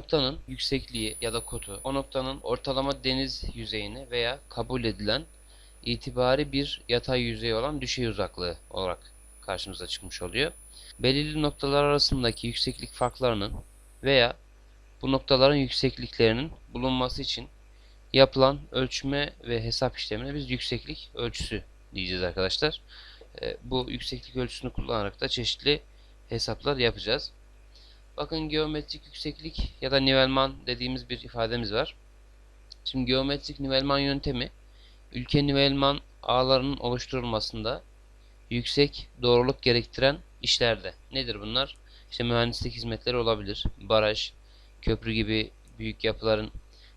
noktanın yüksekliği ya da kotu o noktanın ortalama deniz yüzeyine veya kabul edilen itibari bir yatay yüzey olan düşey uzaklığı olarak karşımıza çıkmış oluyor. Belirli noktalar arasındaki yükseklik farklarının veya bu noktaların yüksekliklerinin bulunması için yapılan ölçme ve hesap işlemine biz yükseklik ölçüsü diyeceğiz arkadaşlar. E, bu yükseklik ölçüsünü kullanarak da çeşitli hesaplar yapacağız. Bakın geometrik yükseklik ya da nivelman dediğimiz bir ifademiz var. Şimdi geometrik nivelman yöntemi ülke nivelman ağlarının oluşturulmasında yüksek doğruluk gerektiren işlerde. Nedir bunlar? İşte mühendislik hizmetleri olabilir. Baraj, köprü gibi büyük yapıların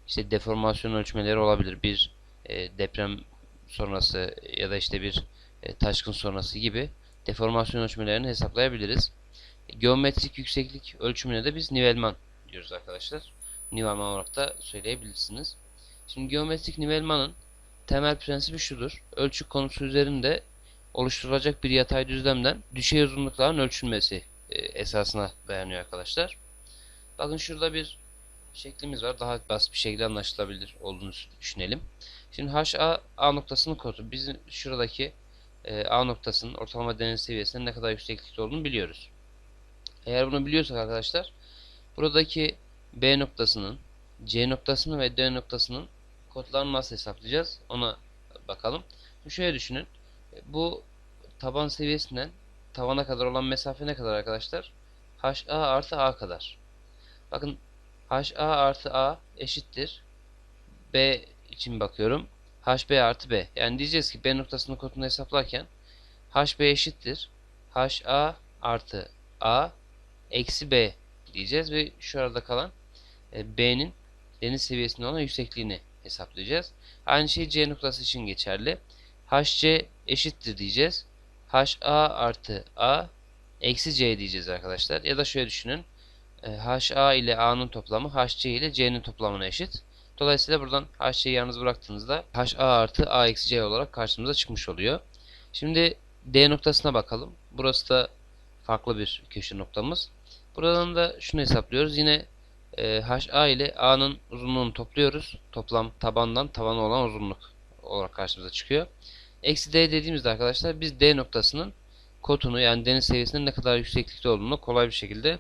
işte deformasyon ölçmeleri olabilir. Bir e, deprem sonrası ya da işte bir e, taşkın sonrası gibi deformasyon ölçmelerini hesaplayabiliriz. Geometrik yükseklik ölçümüne de biz nivelman diyoruz arkadaşlar. Nivelman olarak da söyleyebilirsiniz. Şimdi geometrik nivelmanın temel prensibi şudur. Ölçü konusu üzerinde oluşturulacak bir yatay düzlemden düşey uzunlukların ölçülmesi e, esasına dayanıyor arkadaşlar. Bakın şurada bir şeklimiz var. Daha basit bir şekilde anlaşılabilir olduğunu düşünelim. Şimdi HA A noktasının kodu. Bizim şuradaki e, A noktasının ortalama deniz seviyesinin ne kadar yükseklikte olduğunu biliyoruz. Eğer bunu biliyorsak arkadaşlar buradaki B noktasının C noktasının ve D noktasının kodlarını nasıl hesaplayacağız ona bakalım. Şimdi şöyle düşünün. Bu taban seviyesinden tavana kadar olan mesafe ne kadar arkadaşlar? HA artı A kadar. Bakın HA artı A eşittir. B için bakıyorum. HB artı B. Yani diyeceğiz ki B noktasının kodunu hesaplarken HB eşittir. HA artı A eksi B diyeceğiz ve şu arada kalan e, B'nin deniz seviyesinde olan yüksekliğini hesaplayacağız. Aynı şey C noktası için geçerli. HC eşittir diyeceğiz. HA artı A eksi C diyeceğiz arkadaşlar. Ya da şöyle düşünün. E, HA ile A'nın toplamı HC ile C'nin toplamına eşit. Dolayısıyla buradan HC'yi yalnız bıraktığınızda HA artı A eksi C olarak karşımıza çıkmış oluyor. Şimdi D noktasına bakalım. Burası da farklı bir köşe noktamız. Buradan da şunu hesaplıyoruz. Yine e, HA ile A'nın uzunluğunu topluyoruz. Toplam tabandan tavana olan uzunluk olarak karşımıza çıkıyor. Eksi D dediğimizde arkadaşlar biz D noktasının kotunu yani deniz seviyesinin ne kadar yükseklikte olduğunu kolay bir şekilde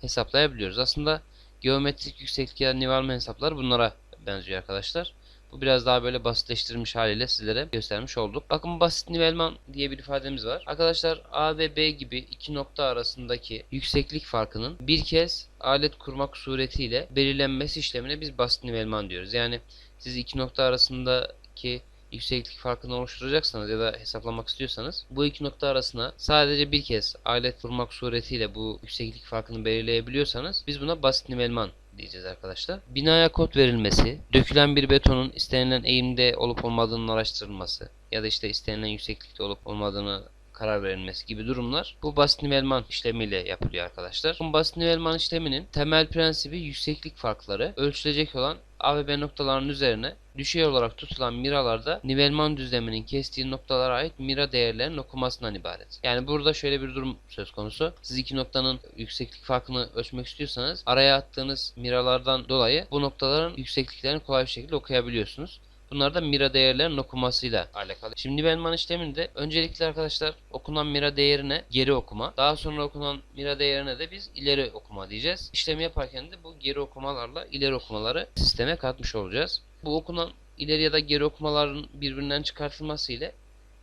hesaplayabiliyoruz. Aslında geometrik yükseklik ya da nivelman hesapları bunlara benziyor arkadaşlar. Bu biraz daha böyle basitleştirilmiş haliyle sizlere göstermiş olduk. Bakın basit nivelman diye bir ifademiz var. Arkadaşlar A ve B gibi iki nokta arasındaki yükseklik farkının bir kez alet kurmak suretiyle belirlenmesi işlemine biz basit nivelman diyoruz. Yani siz iki nokta arasındaki yükseklik farkını oluşturacaksanız ya da hesaplamak istiyorsanız bu iki nokta arasına sadece bir kez alet kurmak suretiyle bu yükseklik farkını belirleyebiliyorsanız biz buna basit nivelman diyeceğiz arkadaşlar. Binaya kod verilmesi, dökülen bir betonun istenilen eğimde olup olmadığının araştırılması ya da işte istenilen yükseklikte olup olmadığını karar verilmesi gibi durumlar bu basit nivelman işlemiyle yapılıyor arkadaşlar. Bu basit nivelman işleminin temel prensibi yükseklik farkları ölçülecek olan A ve B noktalarının üzerine düşey olarak tutulan miralarda nivelman düzleminin kestiği noktalara ait mira değerlerinin okunmasından ibaret. Yani burada şöyle bir durum söz konusu. Siz iki noktanın yükseklik farkını ölçmek istiyorsanız araya attığınız miralardan dolayı bu noktaların yüksekliklerini kolay bir şekilde okuyabiliyorsunuz. Bunlar da mira değerlerinin okunmasıyla alakalı. Şimdi nivelman işleminde öncelikle arkadaşlar okunan mira değerine geri okuma. Daha sonra okunan mira değerine de biz ileri okuma diyeceğiz. İşlemi yaparken de bu geri okumalarla ileri okumaları sisteme katmış olacağız. Bu okunan ileri ya da geri okumaların birbirinden çıkartılması ile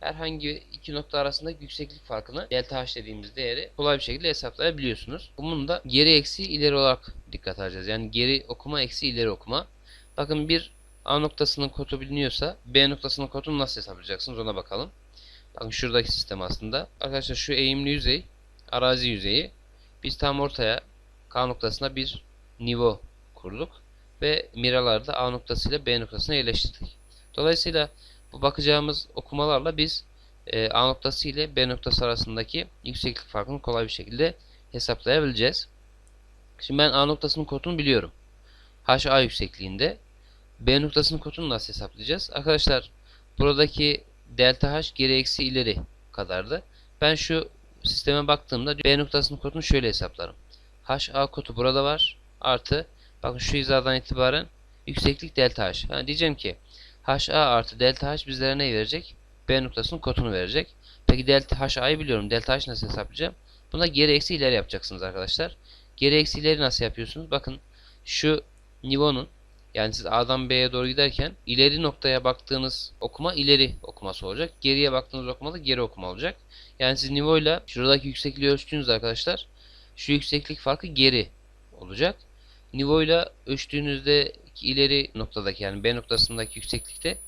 herhangi iki nokta arasındaki yükseklik farkını delta h dediğimiz değeri kolay bir şekilde hesaplayabiliyorsunuz. Bunun da geri eksi ileri olarak dikkat edeceğiz. Yani geri okuma eksi ileri okuma. Bakın bir A noktasının kodu biliniyorsa B noktasının kodunu nasıl hesaplayacaksınız ona bakalım. Bakın şuradaki sistem aslında. Arkadaşlar şu eğimli yüzey arazi yüzeyi biz tam ortaya K noktasına bir nivo kurduk ve miraları da A noktası ile B noktasına yerleştirdik. Dolayısıyla bu bakacağımız okumalarla biz e, A noktası ile B noktası arasındaki yükseklik farkını kolay bir şekilde hesaplayabileceğiz. Şimdi ben A noktasının kodunu biliyorum. HA yüksekliğinde B noktasının kodunu nasıl hesaplayacağız? Arkadaşlar buradaki delta H geri eksi ileri kadardı. Ben şu sisteme baktığımda B noktasının kodunu şöyle hesaplarım. HA kodu burada var. Artı Bakın şu hizadan itibaren yükseklik delta h. Ha, diyeceğim ki HA artı delta h bizlere ne verecek? B noktasının kotunu verecek. Peki delta HA'yı biliyorum. Delta h nasıl hesaplayacağım? Buna geri eksi ileri yapacaksınız arkadaşlar. Geri eksi ileri nasıl yapıyorsunuz? Bakın şu nivonun yani siz A'dan B'ye doğru giderken ileri noktaya baktığınız okuma ileri okuması olacak. Geriye baktığınız okuma da geri okuma olacak. Yani siz nivoyla şuradaki yüksekliği ölçtüğünüzde arkadaşlar şu yükseklik farkı geri olacak. Nivoyla ölçtüğünüzde ileri noktadaki yani B noktasındaki yükseklikte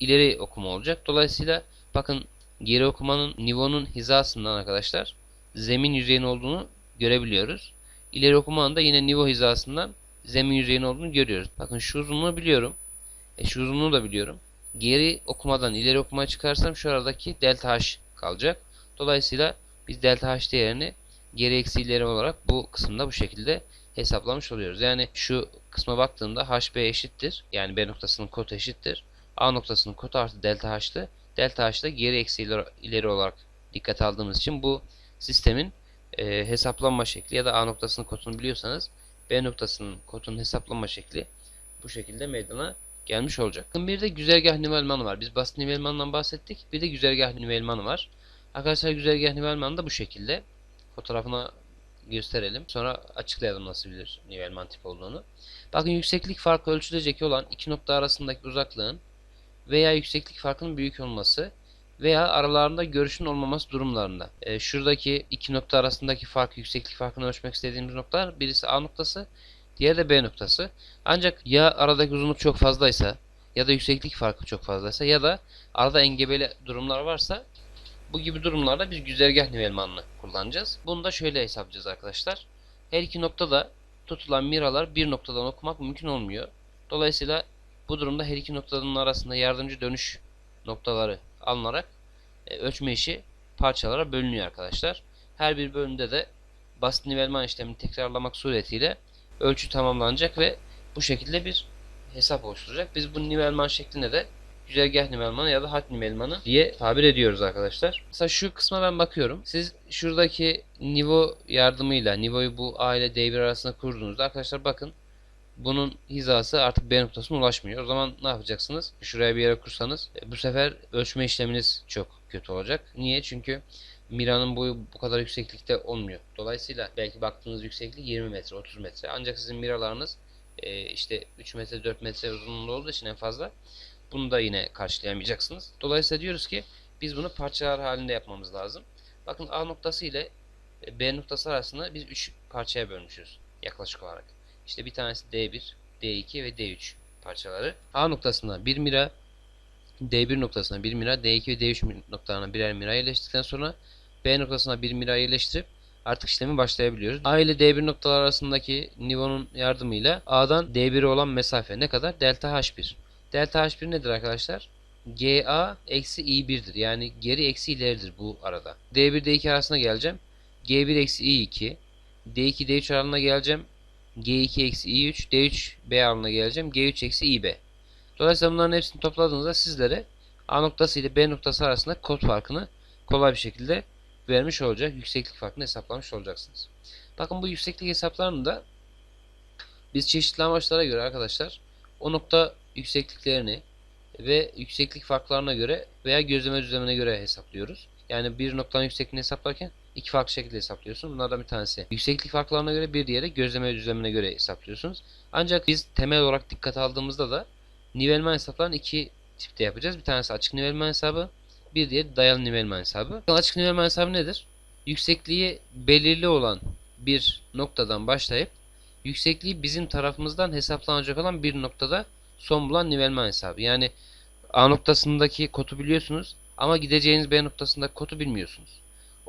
ileri okuma olacak. Dolayısıyla bakın geri okumanın nivonun hizasından arkadaşlar zemin yüzeyinin olduğunu görebiliyoruz. İleri okumanın da yine nivo hizasından zemin yüzeyinin olduğunu görüyoruz. Bakın şu uzunluğu biliyorum. E şu uzunluğu da biliyorum. Geri okumadan ileri okumaya çıkarsam şu aradaki delta h kalacak. Dolayısıyla biz delta h değerini geri eksi ileri olarak bu kısımda bu şekilde hesaplamış oluyoruz. Yani şu kısma baktığımda hb eşittir. Yani b noktasının kotu eşittir. A noktasının kotu artı delta h'tı. Delta h da geri eksi ileri olarak dikkat aldığımız için bu sistemin e, hesaplanma şekli ya da A noktasının kotunu biliyorsanız B noktasının kotunun hesaplanma şekli bu şekilde meydana gelmiş olacak. Bir de güzergah nivelmanı var. Biz basit nivelmandan bahsettik. Bir de güzergah nivelmanı var. Arkadaşlar güzergah nivelmanı da bu şekilde. Fotoğrafına gösterelim. Sonra açıklayalım nasıl bir nivelman tipi olduğunu. Bakın yükseklik farkı ölçülecek olan iki nokta arasındaki uzaklığın veya yükseklik farkının büyük olması veya aralarında görüşün olmaması durumlarında. E, şuradaki iki nokta arasındaki fark, yükseklik farkını ölçmek istediğimiz noktalar birisi A noktası, diğeri de B noktası. Ancak ya aradaki uzunluk çok fazlaysa ya da yükseklik farkı çok fazlaysa ya da arada engebeli durumlar varsa bu gibi durumlarda biz güzergah nivelmanını kullanacağız. Bunu da şöyle hesaplayacağız arkadaşlar. Her iki noktada tutulan miralar bir noktadan okumak mümkün olmuyor. Dolayısıyla bu durumda her iki noktanın arasında yardımcı dönüş noktaları alınarak e, ölçme işi parçalara bölünüyor arkadaşlar. Her bir bölümde de basit nivelman işlemini tekrarlamak suretiyle ölçü tamamlanacak ve bu şekilde bir hesap oluşturacak. Biz bu nivelman şekline de güzergah nivelmanı ya da hat nivelmanı diye tabir ediyoruz arkadaşlar. Mesela şu kısma ben bakıyorum. Siz şuradaki nivo yardımıyla nivoyu bu A ile D1 arasında kurduğunuzda arkadaşlar bakın bunun hizası artık B noktasına ulaşmıyor. O zaman ne yapacaksınız? Şuraya bir yere kursanız e, bu sefer ölçme işleminiz çok kötü olacak. Niye? Çünkü Mira'nın boyu bu kadar yükseklikte olmuyor. Dolayısıyla belki baktığınız yükseklik 20 metre, 30 metre. Ancak sizin miralarınız e, işte 3 metre, 4 metre uzunluğunda olduğu için en fazla bunu da yine karşılayamayacaksınız. Dolayısıyla diyoruz ki biz bunu parçalar halinde yapmamız lazım. Bakın A noktası ile e, B noktası arasında biz 3 parçaya bölmüşüz yaklaşık olarak. İşte bir tanesi D1, D2 ve D3 parçaları. A noktasına 1 mira, D1 noktasına 1 mira, D2 ve D3 noktalarına birer mira yerleştirdikten sonra B noktasına 1 mira yerleştirip artık işlemi başlayabiliyoruz. A ile D1 noktalar arasındaki nivonun yardımıyla A'dan D1'e olan mesafe ne kadar? Delta H1. Delta H1 nedir arkadaşlar? GA eksi I1'dir. Yani geri eksi ileridir bu arada. D1 D2 arasına geleceğim. G1 eksi I2. D2 D3 aralığına geleceğim. G2 eksi I3. D3 B aralığına geleceğim. G3 eksi IB. Dolayısıyla bunların hepsini topladığınızda sizlere A noktası ile B noktası arasında kod farkını kolay bir şekilde vermiş olacak. Yükseklik farkını hesaplamış olacaksınız. Bakın bu yükseklik hesaplarını da biz çeşitli amaçlara göre arkadaşlar o nokta yüksekliklerini ve yükseklik farklarına göre veya gözleme düzlemine göre hesaplıyoruz. Yani bir noktanın yüksekliğini hesaplarken iki farklı şekilde hesaplıyorsun. Bunlardan bir tanesi yükseklik farklarına göre bir diğeri gözleme düzlemine göre hesaplıyorsunuz. Ancak biz temel olarak dikkat aldığımızda da nivelman hesaplarını iki tipte yapacağız. Bir tanesi açık nivelman hesabı, bir diğeri dayalı nivelman hesabı. Açık nivelman hesabı nedir? Yüksekliği belirli olan bir noktadan başlayıp yüksekliği bizim tarafımızdan hesaplanacak olan bir noktada son bulan nivelman hesabı. Yani A noktasındaki kodu biliyorsunuz ama gideceğiniz B noktasındaki kodu bilmiyorsunuz.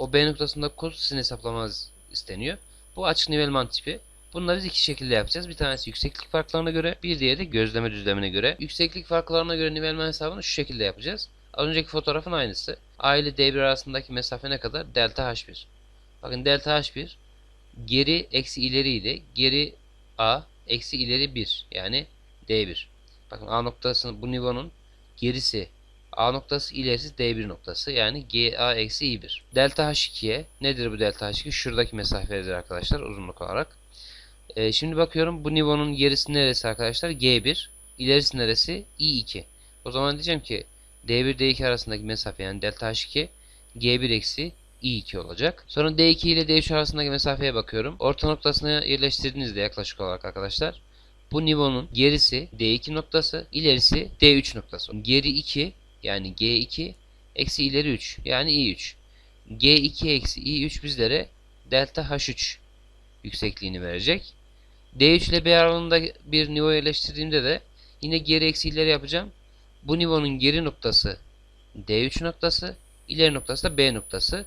O B noktasındaki kodu sizin hesaplamanız isteniyor. Bu açık nivelman tipi. Bunları biz iki şekilde yapacağız. Bir tanesi yükseklik farklarına göre, bir diğeri gözleme düzlemine göre. Yükseklik farklarına göre nivelman hesabını şu şekilde yapacağız. Az önceki fotoğrafın aynısı. A ile D1 arasındaki mesafe ne kadar? Delta H1. Bakın delta H1 geri eksi ileriydi. Geri A eksi ileri 1 yani D1. Bakın A noktası bu nivonun gerisi A noktası ilerisi D1 noktası yani GA eksi I1. Delta H2'ye nedir bu delta H2? Şuradaki mesafedir arkadaşlar uzunluk olarak. Ee, şimdi bakıyorum bu Nivo'nun gerisi neresi arkadaşlar? G1. İlerisi neresi? I2. O zaman diyeceğim ki D1 D2 arasındaki mesafe yani delta H2 G1 eksi I2 olacak. Sonra D2 ile D3 arasındaki mesafeye bakıyorum. Orta noktasına yerleştirdiğinizde yaklaşık olarak arkadaşlar bu Nivo'nun gerisi D2 noktası, ilerisi D3 noktası. Geri 2 yani G2 eksi ileri 3 yani I3. G2 eksi I3 bizlere delta H3 yüksekliğini verecek. D3 ile B aralığında bir nivo yerleştirdiğimde de yine geri eksi ileri yapacağım. Bu nivonun geri noktası D3 noktası, ileri noktası da B noktası.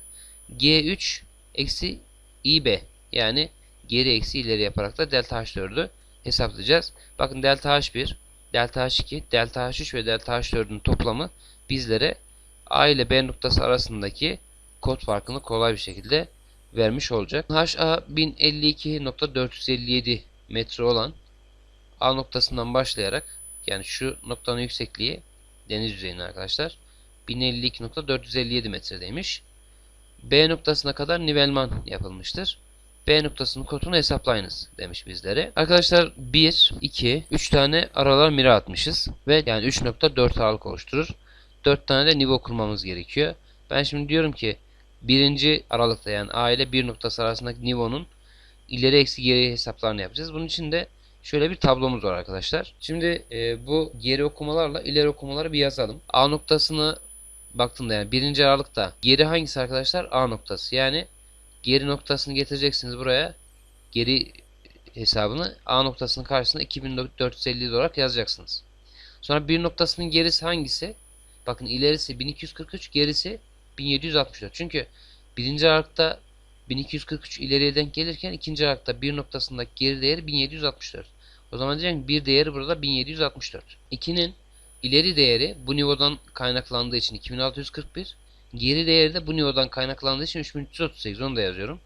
G3 eksi IB yani geri eksi ileri yaparak da delta H4'ü hesaplayacağız. Bakın delta H1, delta H2, delta H3 ve delta H4'ün toplamı bizlere A ile B noktası arasındaki kod farkını kolay bir şekilde vermiş olacak. HA 1052.457 metre olan A noktasından başlayarak yani şu noktanın yüksekliği deniz yüzeyine arkadaşlar 1052.457 metredeymiş. B noktasına kadar nivelman yapılmıştır. B noktasının kodunu hesaplayınız demiş bizlere. Arkadaşlar 1, 2, 3 tane aralar mira atmışız. Ve yani 3.4 aralık oluşturur. 4 tane de nivo kurmamız gerekiyor. Ben şimdi diyorum ki birinci aralıkta yani A ile 1 noktası arasındaki nivonun ileri eksi geri hesaplarını yapacağız. Bunun için de şöyle bir tablomuz var arkadaşlar. Şimdi e, bu geri okumalarla ileri okumaları bir yazalım. A noktasını baktığımda yani birinci aralıkta geri hangisi arkadaşlar? A noktası. Yani geri noktasını getireceksiniz buraya. Geri hesabını A noktasının karşısında 2450 olarak yazacaksınız. Sonra bir noktasının gerisi hangisi? Bakın ilerisi 1243, gerisi 1764. Çünkü birinci aralıkta 1243 ileriye denk gelirken ikinci aralıkta bir noktasındaki geri değeri 1764. O zaman diyeceğim bir değeri burada 1764. 2'nin ileri değeri bu nivodan kaynaklandığı için 2641. Geri değeri de bu nivodan kaynaklandığı için 3338. Onu da yazıyorum.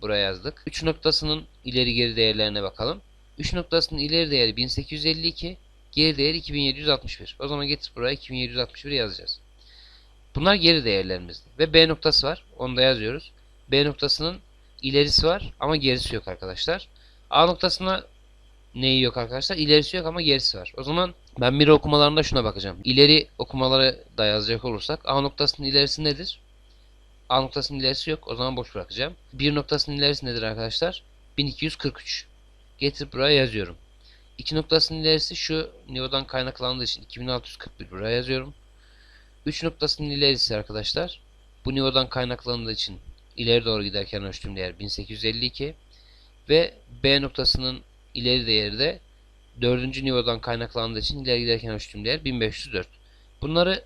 Buraya yazdık. 3 noktasının ileri geri değerlerine bakalım. 3 noktasının ileri değeri 1852. Geri değeri 2761. O zaman getir buraya 2761 yazacağız. Bunlar geri değerlerimizdi. Ve B noktası var. Onu da yazıyoruz. B noktasının ilerisi var ama gerisi yok arkadaşlar. A noktasına neyi yok arkadaşlar? İlerisi yok ama gerisi var. O zaman ben mira okumalarında şuna bakacağım. İleri okumaları da yazacak olursak A noktasının ilerisi nedir? A noktasının ilerisi yok. O zaman boş bırakacağım. Bir noktasının ilerisi nedir arkadaşlar? 1243. Getirip buraya yazıyorum. İki noktasının ilerisi şu nivodan kaynaklandığı için 2641 buraya yazıyorum. 3 noktasının ilerisi arkadaşlar. Bu nivodan kaynaklandığı için ileri doğru giderken ölçtüğüm değer 1852 ve B noktasının ileri değeri de 4. nivodan kaynaklandığı için ileri giderken ölçtüğüm değer 1504. Bunları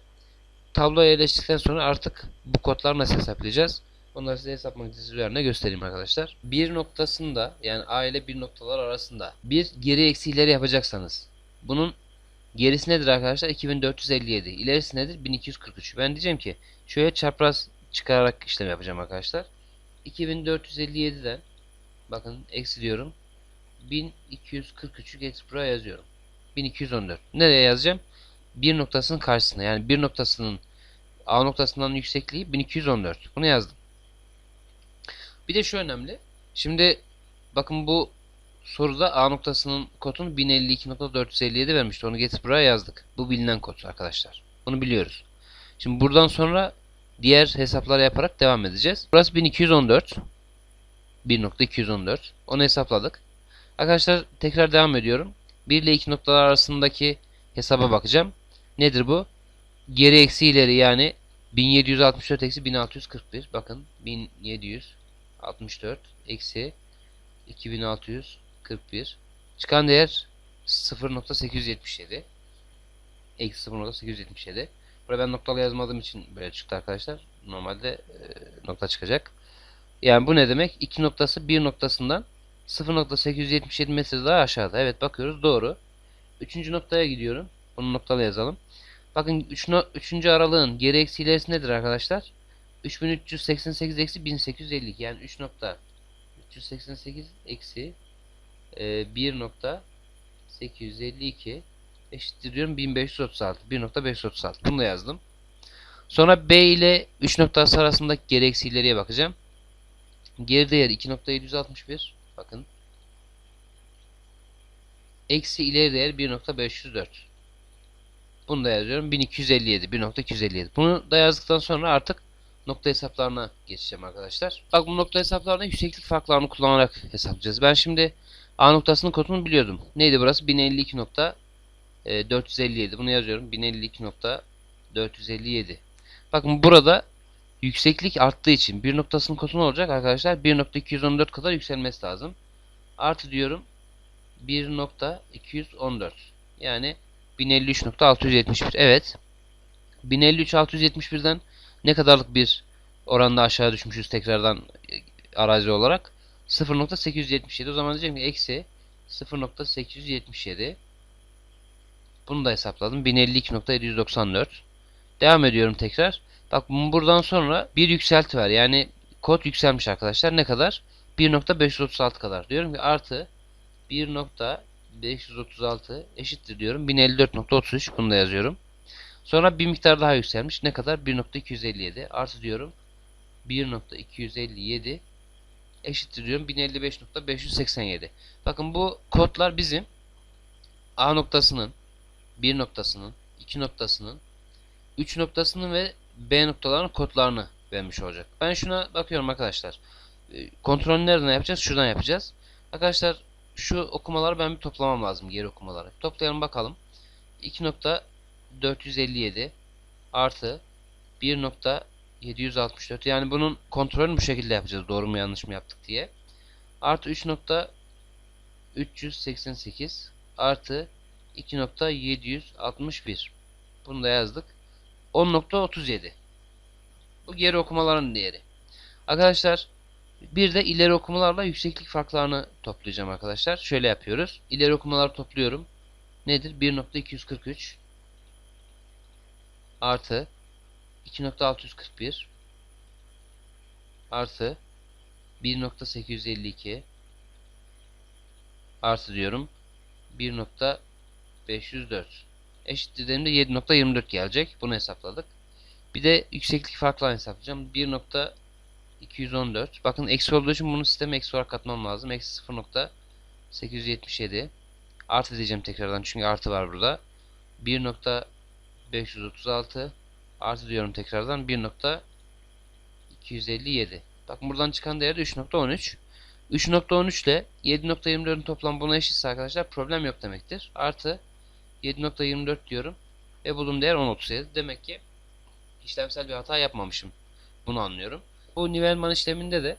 tabloya yerleştirdikten sonra artık bu kodları nasıl hesaplayacağız? Onları size hesap makinesi üzerine göstereyim arkadaşlar. Bir noktasında yani A ile bir noktalar arasında bir geri eksi ileri yapacaksanız bunun gerisi nedir arkadaşlar? 2457. İlerisi nedir? 1243. Ben diyeceğim ki şöyle çapraz çıkararak işlem yapacağım arkadaşlar. 2457'den bakın eksi diyorum. 1243'ü getirip buraya yazıyorum. 1214. Nereye yazacağım? Bir noktasının karşısına. Yani bir noktasının A noktasından yüksekliği 1214. Bunu yazdım. Bir de şu önemli. Şimdi bakın bu soruda A noktasının kodunu 1052.457 vermişti. Onu getirip yazdık. Bu bilinen kod arkadaşlar. Bunu biliyoruz. Şimdi buradan sonra diğer hesapları yaparak devam edeceğiz. Burası 1214. 1.214. Onu hesapladık. Arkadaşlar tekrar devam ediyorum. 1 ile 2 noktalar arasındaki hesaba bakacağım. Nedir bu? Geri eksi ileri yani 1764 eksi 1641. Bakın 1764 eksi 2641. Çıkan değer 0.877. Eksi 0.877. Buraya ben noktalı yazmadığım için böyle çıktı arkadaşlar. Normalde e, nokta çıkacak. Yani bu ne demek? 2 noktası 1 noktasından 0.877 metre daha aşağıda. Evet bakıyoruz doğru. Üçüncü noktaya gidiyorum. Bunu noktalı yazalım. Bakın 3. No üçüncü aralığın geri eksi ilerisi nedir arkadaşlar? 3388 eksi 1852 yani 3 nokta 388 eksi e, 1 nokta 852 eşittir diyorum 1536 1.536 bunu yazdım. Sonra B ile 3 noktası arasındaki geri eksi ileriye bakacağım. Geri değer 2.761 bakın Eksi ileri değer 1.504. Bunu da yazıyorum. 1257. 1.257. Bunu da yazdıktan sonra artık nokta hesaplarına geçeceğim arkadaşlar. Bak bu nokta hesaplarına yükseklik farklarını kullanarak hesaplayacağız. Ben şimdi A noktasının kodunu biliyordum. Neydi burası? 1052.457. Bunu yazıyorum. 1052.457. Bakın burada yükseklik arttığı için bir noktasının kodu ne olacak? Arkadaşlar? 1.214 kadar yükselmesi lazım. Artı diyorum 1.214 yani 1053.671 evet. 1053.671'den ne kadarlık bir oranda aşağı düşmüşüz tekrardan e, arazi olarak? 0.877 o zaman diyeceğim ki eksi 0.877 bunu da hesapladım. 1052.794 devam ediyorum tekrar bak buradan sonra bir yükselti var yani kod yükselmiş arkadaşlar ne kadar 1.536 kadar diyorum ki artı 1.536 eşittir diyorum. 1054.33 bunu da yazıyorum. Sonra bir miktar daha yükselmiş. Ne kadar? 1.257 artı diyorum. 1.257 eşittir diyorum. 1055.587. Bakın bu kodlar bizim A noktasının 1 noktasının 2 noktasının 3 noktasının ve B noktalarının kodlarını vermiş olacak. Ben şuna bakıyorum arkadaşlar. Kontrol nereden yapacağız? Şuradan yapacağız. Arkadaşlar şu okumaları ben bir toplamam lazım. Geri okumaları. Toplayalım bakalım. 2.457 artı 1.764 yani bunun kontrolünü bu şekilde yapacağız. Doğru mu yanlış mı yaptık diye. Artı 3.388 artı 2.761 bunu da yazdık. 10.37 bu geri okumaların değeri. Arkadaşlar bir de ileri okumalarla yükseklik farklarını toplayacağım arkadaşlar. Şöyle yapıyoruz. İleri okumaları topluyorum. Nedir? 1.243 artı 2.641 artı 1.852 artı diyorum 1.504 eşittir dediğimde 7.24 gelecek. Bunu hesapladık. Bir de yükseklik farklarını hesaplayacağım. 1. 214. Bakın eksi olduğu için bunu sisteme eksi olarak katmam lazım. Eksi 0.877 artı diyeceğim tekrardan çünkü artı var burada. 1.536 artı diyorum tekrardan 1.257. Bakın buradan çıkan değer de 3.13. 3.13 ile 7.24'ün toplam buna eşitse arkadaşlar problem yok demektir. Artı 7.24 diyorum ve bulduğum değer 10.37. Demek ki işlemsel bir hata yapmamışım. Bunu anlıyorum. Bu Nivelman işleminde de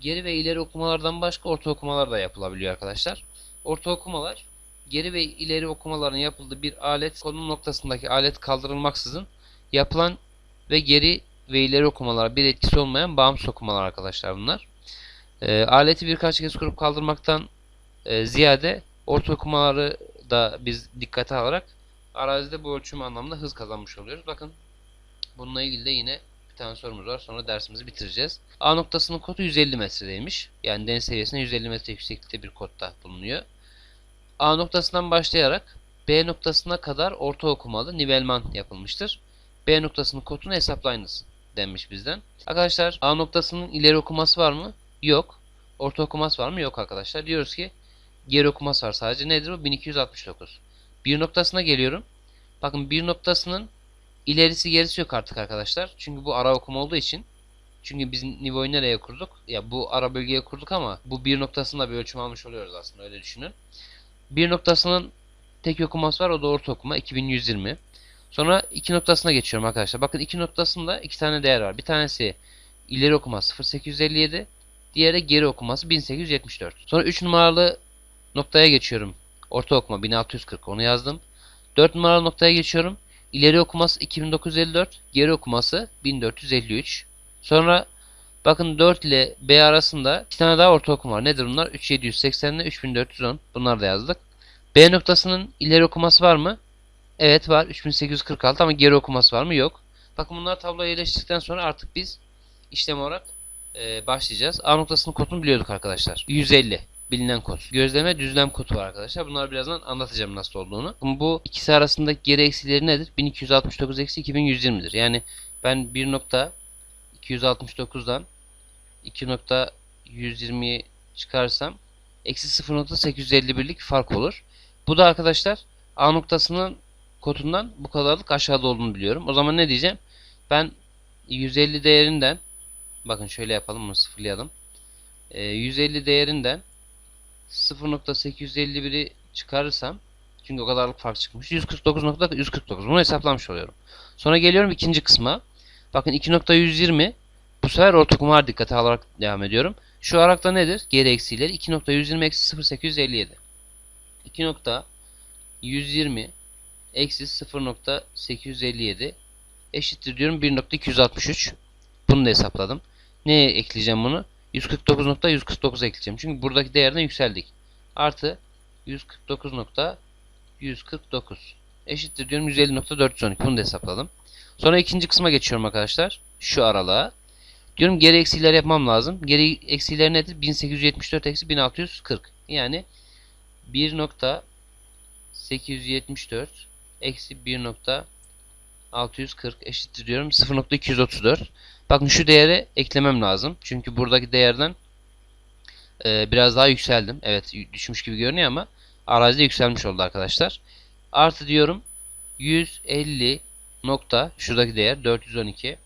geri ve ileri okumalardan başka orta okumalar da yapılabiliyor arkadaşlar. Orta okumalar geri ve ileri okumaların yapıldığı bir alet konum noktasındaki alet kaldırılmaksızın yapılan ve geri ve ileri okumalara bir etkisi olmayan bağımsız okumalar arkadaşlar bunlar. E, aleti birkaç kez kurup kaldırmaktan e, ziyade orta okumaları da biz dikkate alarak arazide bu ölçüm anlamında hız kazanmış oluyoruz. Bakın bununla ilgili de yine tane sorumuz var. Sonra dersimizi bitireceğiz. A noktasının kodu 150 metredeymiş. Yani deniz seviyesine 150 metre yükseklikte bir kodda bulunuyor. A noktasından başlayarak B noktasına kadar orta okumalı nivelman yapılmıştır. B noktasının kodunu hesaplayınız denmiş bizden. Arkadaşlar A noktasının ileri okuması var mı? Yok. Orta okuması var mı? Yok arkadaşlar. Diyoruz ki geri okuması var sadece. Nedir bu? 1269. Bir noktasına geliyorum. Bakın bir noktasının İlerisi gerisi yok artık arkadaşlar. Çünkü bu ara okuma olduğu için. Çünkü biz Nivo'yu nereye kurduk? Ya bu ara bölgeye kurduk ama bu bir noktasında bir ölçüm almış oluyoruz aslında öyle düşünün. Bir noktasının tek okuması var o da orta okuma 2120. Sonra iki noktasına geçiyorum arkadaşlar. Bakın iki noktasında iki tane değer var. Bir tanesi ileri okuması 0857. Diğeri geri okuması 1874. Sonra 3 numaralı noktaya geçiyorum. Orta okuma 1640 onu yazdım. 4 numaralı noktaya geçiyorum. İleri okuması 2954, geri okuması 1453. Sonra bakın 4 ile B arasında iki tane daha orta okuma var. Nedir bunlar? 3780 ile 3410. Bunları da yazdık. B noktasının ileri okuması var mı? Evet var. 3846 ama geri okuması var mı? Yok. Bakın bunları tabloya yerleştirdikten sonra artık biz işlem olarak e, başlayacağız. A noktasının kodunu biliyorduk arkadaşlar. 150 bilinen kod. Gözleme düzlem kodu var arkadaşlar. Bunları birazdan anlatacağım nasıl olduğunu. Bu ikisi arasındaki geri eksileri nedir? 1269 eksi 2120'dir. Yani ben 1.269'dan 2.120'yi çıkarsam eksi 0.851'lik fark olur. Bu da arkadaşlar A noktasının kodundan bu kadarlık aşağıda olduğunu biliyorum. O zaman ne diyeceğim? Ben 150 değerinden bakın şöyle yapalım bunu sıfırlayalım. Ee, 150 değerinden 0.851'i çıkarırsam çünkü o kadarlık fark çıkmış. 149.149 bunu hesaplamış oluyorum. Sonra geliyorum ikinci kısma. Bakın 2.120 bu sefer ortakumar dikkate alarak devam ediyorum. Şu arakta nedir? Geri eksileri 2.120 eksi 0.857. 2.120 eksi 0.857 eşittir diyorum 1.263. Bunu da hesapladım. Neye ekleyeceğim bunu? 149.149 ekleyeceğim. Çünkü buradaki değerden yükseldik. Artı 149.149 eşittir diyorum 150.412. Bunu da hesapladım. Sonra ikinci kısma geçiyorum arkadaşlar. Şu aralığa. Diyorum geri eksiler yapmam lazım. Geri eksiler nedir? 1874 eksi 1640. Yani 1.874 eksi 1.640 eşittir diyorum 0.234. Bakın şu değere eklemem lazım. Çünkü buradaki değerden e, biraz daha yükseldim. Evet düşmüş gibi görünüyor ama arazide yükselmiş oldu arkadaşlar. Artı diyorum 150 nokta şuradaki değer 412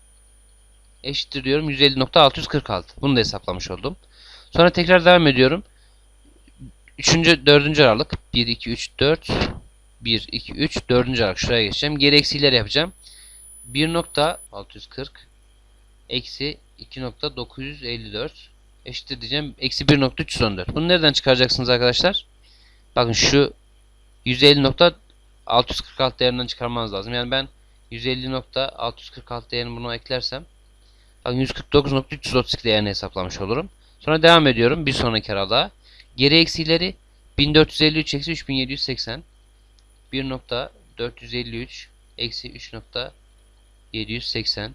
eşittir diyorum 150.646. Bunu da hesaplamış oldum. Sonra tekrar devam ediyorum. 3. 4. aralık 1 2 3 4 1 2 3 4. aralık şuraya geçeceğim. Geri eksiler yapacağım. 1.640 eksi 2.954 eşittir diyeceğim. Eksi 1.314. Bunu nereden çıkaracaksınız arkadaşlar? Bakın şu 150.646 değerinden çıkarmanız lazım. Yani ben 150.646 değerini buna eklersem bakın 149.332 değerini hesaplamış olurum. Sonra devam ediyorum bir sonraki aralığa. Geri eksileri 1453 eksi 3780 1.453 eksi 3.780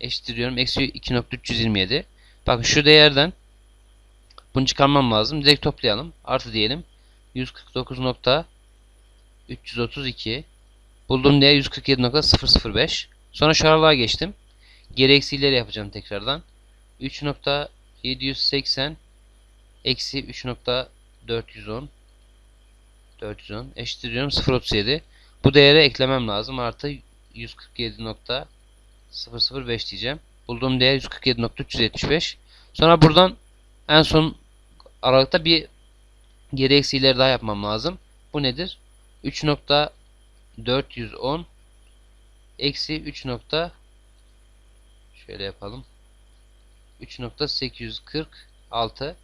eşittir diyorum. Eksi 2.327 Bakın şu değerden bunu çıkarmam lazım. Direkt toplayalım. Artı diyelim. 149.332 Bulduğum değer 147.005 Sonra şu aralığa geçtim. Geri eksileri yapacağım tekrardan. 3.780 eksi 3.410 410 eşittir diyorum 0.37 bu değere eklemem lazım artı 147.005 diyeceğim bulduğum değer 147.375 sonra buradan en son aralıkta bir geri eksileri daha yapmam lazım bu nedir 3.410 eksi 3. şöyle yapalım 3.846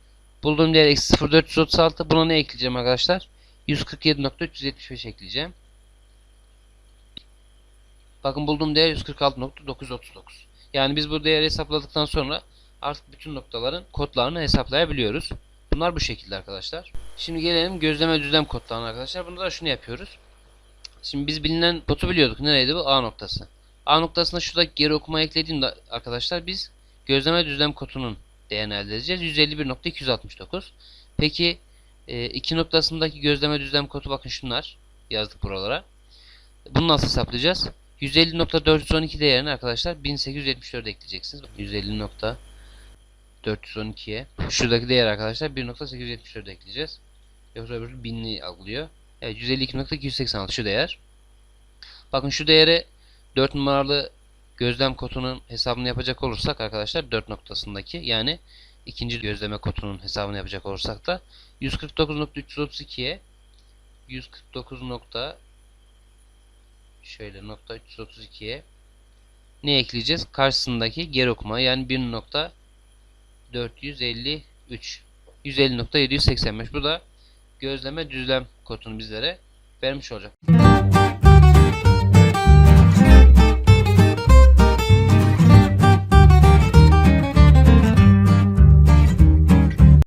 Bulduğum değer eksi 0.436. Buna ne ekleyeceğim arkadaşlar? 147.375 ekleyeceğim. Bakın bulduğum değer 146.939. Yani biz bu değeri hesapladıktan sonra artık bütün noktaların kodlarını hesaplayabiliyoruz. Bunlar bu şekilde arkadaşlar. Şimdi gelelim gözleme düzlem kodlarına arkadaşlar. Bunda da şunu yapıyoruz. Şimdi biz bilinen kodu biliyorduk. Nereydi bu? A noktası. A noktasına şuradaki geri okuma eklediğimde arkadaşlar biz gözleme düzlem kodunun değerini elde edeceğiz. 151.269. Peki e, iki noktasındaki gözleme düzlem kodu bakın şunlar. Yazdık buralara. Bunu nasıl hesaplayacağız? 150.412 değerini arkadaşlar 1874 ekleyeceksiniz. 150.412'ye şuradaki değer arkadaşlar 1.874 ekleyeceğiz. Yoksa öbürü 1000'li algılıyor. Evet 152.286 şu değer. Bakın şu değere 4 numaralı gözlem kotunun hesabını yapacak olursak arkadaşlar 4 noktasındaki yani ikinci gözleme kotunun hesabını yapacak olursak da 149.332'ye 149. Şöyle nokta 332'ye ne ekleyeceğiz? Karşısındaki geri okuma yani 1.453 150.785 bu da gözleme düzlem kodunu bizlere vermiş olacak.